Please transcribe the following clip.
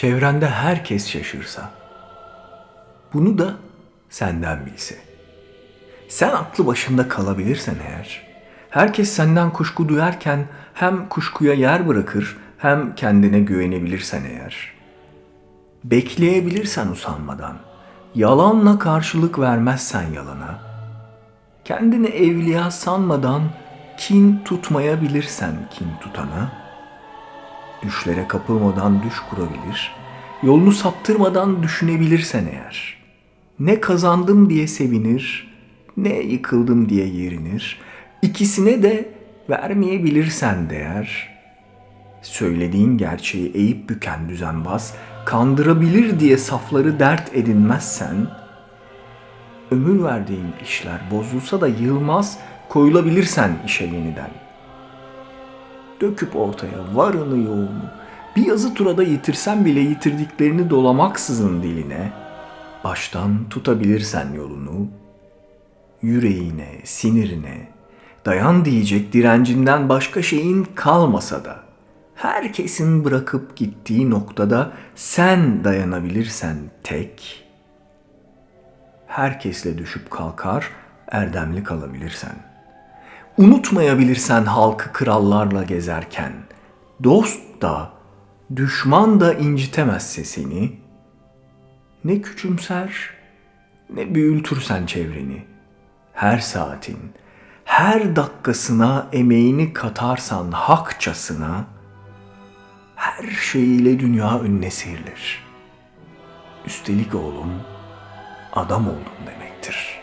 çevrende herkes şaşırsa, bunu da senden bilse. Sen aklı başında kalabilirsen eğer, herkes senden kuşku duyarken hem kuşkuya yer bırakır hem kendine güvenebilirsen eğer, bekleyebilirsen usanmadan, yalanla karşılık vermezsen yalana, kendini evliya sanmadan kin tutmayabilirsen kin tutana, düşlere kapılmadan düş kurabilir, yolunu saptırmadan düşünebilirsen eğer, ne kazandım diye sevinir, ne yıkıldım diye yerinir, ikisine de vermeyebilirsen değer, söylediğin gerçeği eğip büken düzenbaz, kandırabilir diye safları dert edinmezsen, ömür verdiğin işler bozulsa da yılmaz koyulabilirsen işe yeniden. Döküp ortaya varını yoğunu, bir yazı turada yitirsen bile yitirdiklerini dolamaksızın diline, baştan tutabilirsen yolunu, yüreğine, sinirine, dayan diyecek direncinden başka şeyin kalmasa da, herkesin bırakıp gittiği noktada sen dayanabilirsen tek, herkesle düşüp kalkar, erdemli kalabilirsen. Unutmayabilirsen halkı krallarla gezerken, dost da, düşman da incitemezse seni, ne küçümser, ne büyültürsen çevreni. Her saatin, her dakikasına emeğini katarsan hakçasına, her şeyiyle dünya önüne serilir. Üstelik oğlum, adam oldun demektir.''